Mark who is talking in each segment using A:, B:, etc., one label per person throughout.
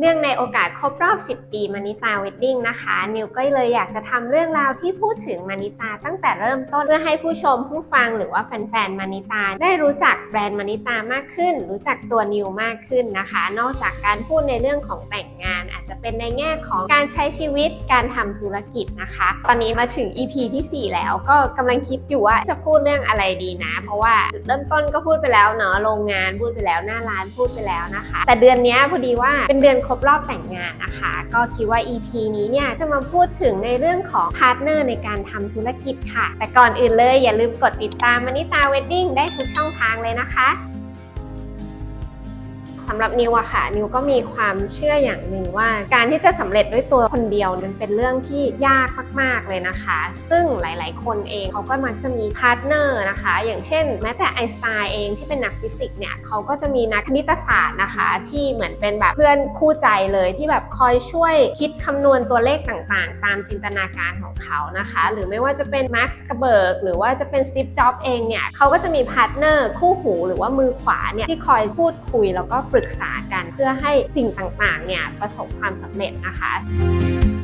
A: เนื่องในโอกาสครบรอบ 10 ปีมานิตาเวดดิ้งนะคะ นิวก็เลยอยากจะทำเรื่องราวที่พูดถึงมานิตาตั้งแต่เริ่มต้นเพื่อให้ผู้ชมผู้ฟังหรือว่าแฟนๆมานิตาได้รู้จักแบรนด์มานิตามากขึ้น รู้จักตัวนิวมากขึ้นนะคะ นอกจากการพูดในเรื่องของแต่งงาน อาจจะเป็นในแง่ของการใช้ชีวิตการทำธุรกิจนะคะ ตอนนี้มาถึง EP ที่ 4 แล้วก็กำลังคิดอยู่ว่าจะพูดเรื่องอะไรดีนะ เพราะว่าจุดเริ่มต้นก็พูดไปแล้วเนาะโรงงานพูดไปแล้วหน้าร้านพูดไปแล้วนะคะ แต่เดือนนี้พอดีว่าเป็นเดือนครบรอบแต่งงานนะคะ ก็คิดว่า EP นี้เนี่ยจะมาพูดถึงในเรื่องของพาร์ทเนอร์ในการทำธุรกิจค่ะ แต่ก่อนอื่นเลยอย่าลืมกดติดตามมานิตาเวดดิ้งได้ทุกช่องทางเลยนะคะ สำหรับนิวอะค่ะนิวก็มีความเชื่ออย่างหนึ่งว่า การที่จะสำเร็จด้วยตัวคนเดียวมันเป็นเรื่องที่ยากมากๆเลยนะคะ ซึ่งหลาย ๆ คนเองเขาก็มักจะมีพาร์ทเนอร์นะคะ อย่างเช่น แม้แต่ไอน์สไตน์เองที่เป็นนักฟิสิกส์เนี่ยเขาก็จะมีนักคณิตศาสตร์นะคะ ที่เหมือนเป็นแบบเพื่อนคู่ใจเลยที่แบบคอยช่วยคิดคำนวณตัวเลขต่างๆ ตามจินตนาการของเขานะคะ หรือไม่ว่าจะเป็นมาร์คสกเบิร์กหรือว่าจะเป็นซิปจ็อบเองเนี่ยเขาก็จะมีพาร์ทเนอร์คู่หูหรือว่ามือขวาเนี่ยที่คอยพูดคุยแล้วก็ปรึกษากันเพื่อให้สิ่งต่างๆเนี่ยประสบความสำเร็จนะคะ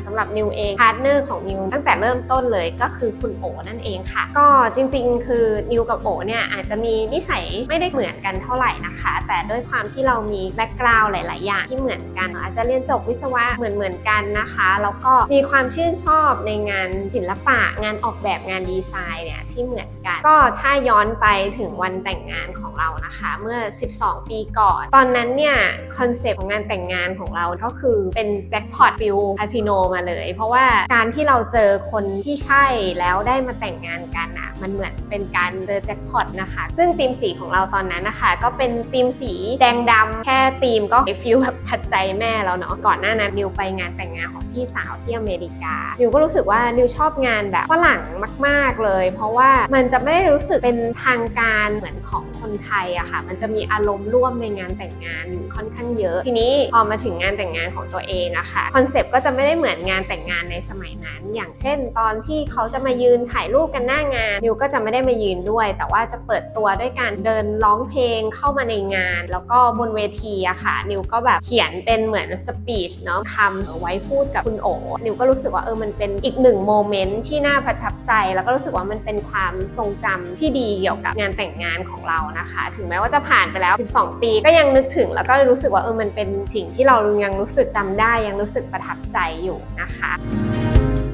A: สำหรับนิวเองพาร์ทเนอร์ของนิวตั้งแต่เริ่มต้นเลยก็คือคุณโอนั่นเองค่ะ ก็จริงๆ คือนิวกับโอเนี่ยอาจจะมีนิสัยไม่ได้เหมือนกันเท่าไหร่นะคะ แต่ด้วยความที่เรามีแบ็กกราวด์หลาย ๆ อย่างที่เหมือนกัน อาจจะเรียนจบวิศวะเหมือนๆกันนะคะ แล้วก็มีความชื่นชอบในงานศิลปะงานออกแบบงานดีไซน์เนี่ยที่เหมือนกัน ก็ถ้าย้อนไปถึงวันแต่งงานข องเรานะคะ เมื่อ 12 ปีก่อน ตอนนั้นเนี่ยคอนเซปต์ของงานแต่งงานของเราก็คือเป็นแจ็คพอตฟิลคาสิโนมาเลย เพราะว่าการที่เราเจอคนที่ใช่แล้วได้มาแต่งงานกันอะมันเหมือนเป็นการเจอแจ็คพอตนะคะ ซึ่งธีมสีของเราตอนนั้นนะคะ ก็เป็นธีมสีแดงดำแค่ธีมก็ฟิลแบบขัดใจแม่แล้วเนาะก่อนหน้านั้นนิวไปงานแต่งงานของพี่สาวที่อเมริกานิวก็รู้สึกว่านิวชอบงานแบบฝรั่งมาก ๆเลย เพราะว่ามันจะไม่ได้รู้สึกเป็นทางการเหมือนของคนไทยอะค่ะ มันจะมีอารมณ์ร่วมในงานแต่งงานอยู่ค่อนข้างเยอะ ทีนี้พอมาถึงงานแต่งงานของตัวเองอะค่ะคอนเซปต์ก็จะไม่ได้เหมือนงานแต่งงานในสมัยนั้น อย่างเช่น ตอนที่เขาจะมายืนถ่ายรูปกันหน้างานนิวก็จะไม่ได้มายืนด้วย แต่ว่าจะเปิดตัวด้วยการเดินร้องเพลงเข้ามาในงาน แล้วก็บนเวทีอะค่ะ นิวก็แบบเขียนเป็นเหมือนสปีชเนาะคำเอาไว้พูดกับคุณโอนิวก็รู้สึกว่าเออมันเป็นอีกหนึ่งโมเมนต์ที่น่าประทับใจ แล้วก็รู้สึกว่ามันเป็นความทรงจำที่ดีเกี่ยวกับงานแต่งงานของเรานะคะถึงแม้ว่าจะผ่านไปแล้ว 12 ปีก็ยังนึกถึง แล้วก็รู้สึกว่าเออมันเป็นสิ่งที่เรายังรู้สึกจำได้ยังรู้สึกประทับใจอยู่นะคะ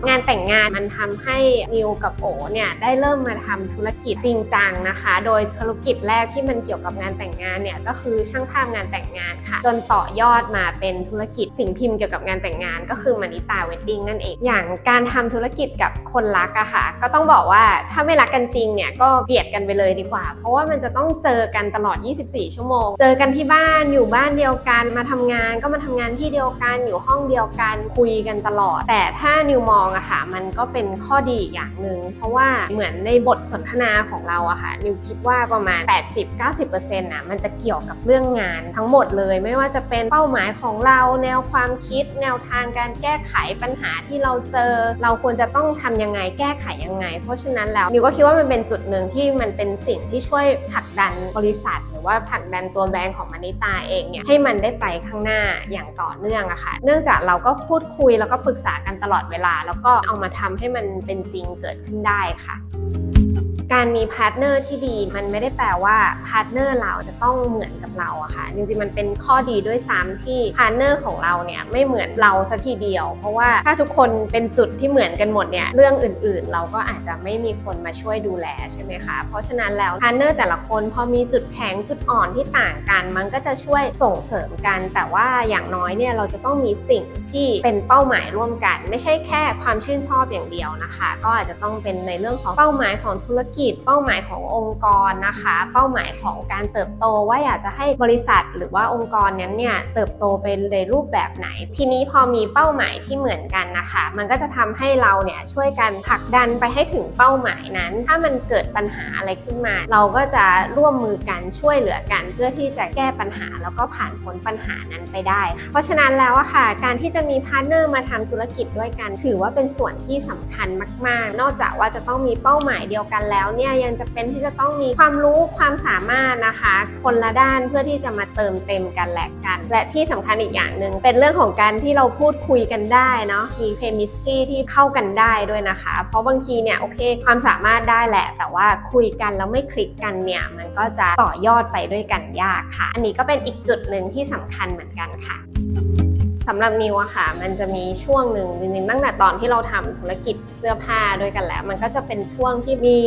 A: งานแต่งงานมันทำให้นิวกับโอเนี่ยได้เริ่มมาทำธุรกิจจริงจังนะคะ โดยธุรกิจแรกที่มันเกี่ยวกับงานแต่งงานเนี่ยก็คือช่างภาพงานแต่งงานค่ะ จนต่อยอดมาเป็นธุรกิจสิ่งพิมพ์เกี่ยวกับงานแต่งงาน ก็คือมานิตาเวดดิ้งนั่นเอง อย่างการทำธุรกิจกับคนรักอะค่ะ ก็ต้องบอกว่าถ้าไม่รักกันจริงเนี่ยก็เกลียดกันไปเลยดีกว่า เพราะว่ามันจะต้องเจอกันตลอด 24 ชั่วโมง เจอกันที่บ้านอยู่บ้านเดียวกันมาทำงานก็มาทำงานที่เดียวกันอยู่ห้องเดียวกันคุยกันตลอด แต่ถ้านิวมองอะค่ะ มันก็เป็นข้อดีอย่างหนึ่งเพราะว่าเหมือนในบทสนทนาของเราอะค่ะนิวคิดว่าประมาณ 80-90%น่ะมันจะเกี่ยวกับเรื่องงานทั้งหมดเลยไม่ว่าจะเป็นเป้าหมายของเราแนวความคิด แนวทางการแก้ไขปัญหาที่เราเจอ เราควรจะต้องทำยังไงแก้ไขยังไง เพราะฉะนั้นแล้วนิวก็คิดว่ามันเป็นจุดหนึ่งที่มันเป็นสิ่งที่ช่วยผลักดันบริษัทรือว่าผลักดันตัวแบรนด์ของมานิตาเองเนี่ยให้มันได้ไปข้างหน้าอย่างต่อเนื่องอะค่ะ เนื่องจากเราก็พูดคุยแล้วก็ปรึกษากันตลอดเวลา แล้วก็เอามาทำให้มันเป็นจริงเกิดขึ้นได้ค่ะ การมีพาร์ทเนอร์ที่ดี มันไม่ได้แปลว่าพาร์ทเนอร์เราจะต้องเหมือนกับเราอะค่ะ จริงๆ มันเป็นข้อดีด้วยซ้ำที่พาร์ทเนอร์ของเราเนี่ยไม่เหมือนเราซะทีเดียว เพราะว่าถ้าทุกคนเป็นจุดที่เหมือนกันหมดเนี่ยเรื่องอื่นๆ เราก็อาจจะไม่มีคนมาช่วยดูแลใช่ไหมคะ เพราะฉะนั้นแล้วพาร์ทเนอร์แต่ละคนพอมีจุดแข็งจุดอ่อนที่ต่างกัน มันก็จะช่วยส่งเสริมกัน แต่ว่าอย่างน้อยเนี่ยเราจะต้องมีสิ่งที่เป็นเป้าหมายร่วมกัน ไม่ใช่แค่ความชื่นชอบอย่างเดียวนะคะ ก็อาจจะต้องเป็นในเรื่องของเป้าหมายของธุรกิจเป้าหมายขององค์กรนะคะ เป้าหมายของการเติบโตว่าอยากจะให้บริษัทหรือว่าองค์กรนั้นเนี่ยเติบโตเป็นในรูปแบบไหน ทีนี้พอมีเป้าหมายที่เหมือนกันนะคะ มันก็จะทำให้เราเนี่ยช่วยกันผลักดันไปให้ถึงเป้าหมายนั้น ถ้ามันเกิดปัญหาอะไรขึ้นมา เราก็จะร่วมมือกันช่วยเหลือกัน เพื่อที่จะแก้ปัญหาแล้วก็ผ่านพ้นปัญหานั้นไปได้ เพราะฉะนั้นแล้วอะค่ะ การที่จะมีพาร์ทเนอร์มาทำธุรกิจด้วยกัน ถือว่าเป็นส่วนที่สำคัญมาก ๆ นอกจากว่าจะต้องมีเป้าหมายเดียวกันแล้วแล้วเนี่ยยังจะเป็นที่จะต้องมีความรู้ความสามารถนะคะ คนละด้านเพื่อที่จะมาเติมเต็มกันและกัน และที่สำคัญอีกอย่างหนึ่งเป็นเรื่องของการที่เราพูดคุยกันได้เนาะมี chemistry ที่เข้ากันได้ด้วยนะคะ เพราะบางทีเนี่ยโอเค ความสามารถได้แหละ แต่ว่าคุยกันแล้วไม่คลิกกันเนี่ยมันก็จะต่อยอดไปด้วยกันยากค่ะ อันนี้ก็เป็นอีกจุดหนึ่งที่สำคัญเหมือนกันค่ะ สำหรับนิวอะค่ะ มันจะมีช่วงหนึ่งจริงๆตั้งแต่ตอนที่เราทำธุรกิจเสื้อผ้าด้วยกันแล้ว มันก็จะเป็นช่วงที่มี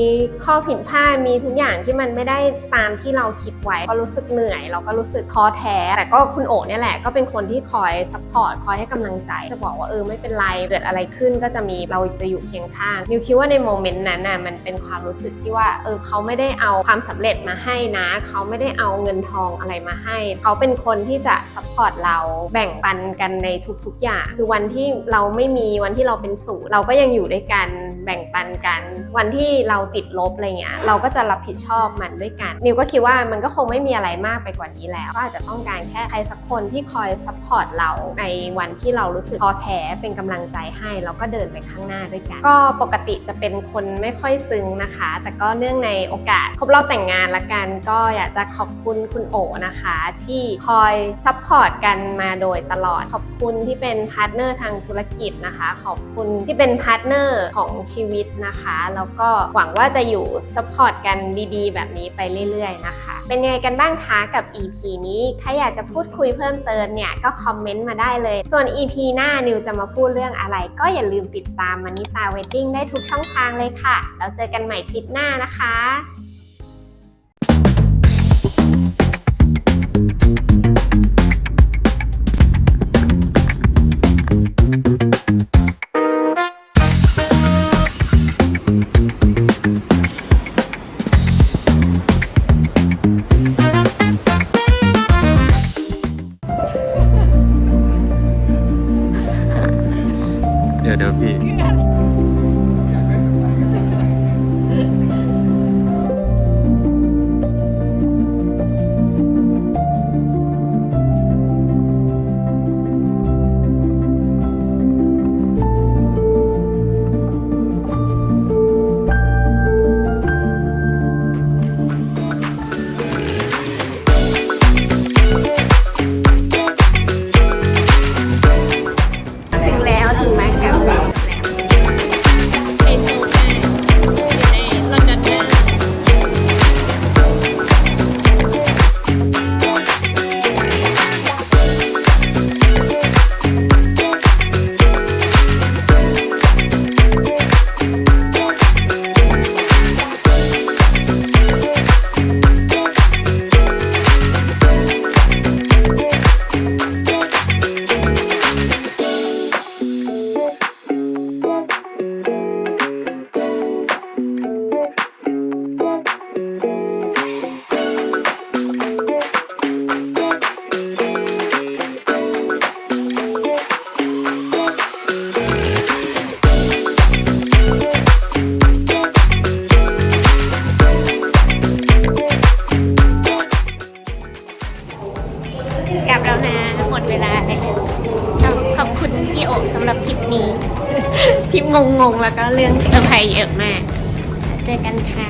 A: ข้อผิดพลาดมีทุกอย่างที่มันไม่ได้ตามที่เราคิดไว้ก็รู้สึกเหนื่อยเราก็รู้สึกท้อแท้ แต่ก็คุณโอ๋เนี่ยแหละก็เป็นคนที่คอยซัพพอร์ตคอยให้กำลังใจจะบอกว่าเออไม่เป็นไรเกิดอะไรขึ้นก็จะมีเราจะอยู่เคียงข้างนิวคิดว่าในโมเมนต์นั้นน่ะมันเป็นความรู้สึกที่ว่าเออเขาไม่ได้เอาความสำเร็จมาให้นะ เขาไม่ได้เอาเงินทองอะไรมาให้ เขาเป็นคนที่จะซัพพอร์ตเราแบ่งปันกันในทุกๆอย่าง คือวันที่เราไม่มีวันที่เราเป็นศูนย์เราก็ยังอยู่ด้วยกัน แบ่งปันกัน วันที่เราติดลบอะไรเงี้ยเราก็จะรับผิดชอบมันด้วยกัน นิวก็คิดว่ามันก็คงไม่มีอะไรมากไปกว่านี้แล้ว ก็อาจจะต้องการแค่ใครสักคนที่คอยซัพพอร์ตเราในวันที่เรารู้สึกท้อแท้เป็นกำลังใจให้แล้วก็เดินไปข้างหน้าด้วยกัน ก็ปกติจะเป็นคนไม่ค่อยซึ้งนะคะ แต่ก็เนื่องในโอกาสครบรอบแต่งงานละกัน ก็อยากจะขอบคุณคุณโอนะคะ ที่คอยซัพพอร์ตกันมาโดยตลอดขอบคุณที่เป็นพาร์ทเนอร์ทางธุรกิจนะคะ ขอบคุณที่เป็นพาร์ทเนอร์ของชีวิตนะคะ แล้วก็หวังว่าจะอยู่ซัพพอร์ตกันดีๆ แบบนี้ไปเรื่อยๆนะคะ เป็นยังไงกันบ้างคะกับ EP นี้ใครอยากจะพูดคุยเพิ่มเติมเนี่ยก็คอมเมนต์มาได้เลย ส่วน EP หน้านิวจะมาพูดเรื่องอะไร ก็อย่าลืมติดตามมานิตาเวดดิ้งได้ทุกช่องทางเลยค่ะ แล้วเจอกันใหม่คลิปหน้านะคะ
B: เดี๋ยวเดี๋ยวพี่
A: ทริปงงๆ แล้วก็เรื่องเซอร์ไพรส์เยอะมาก เจอกันค่ะ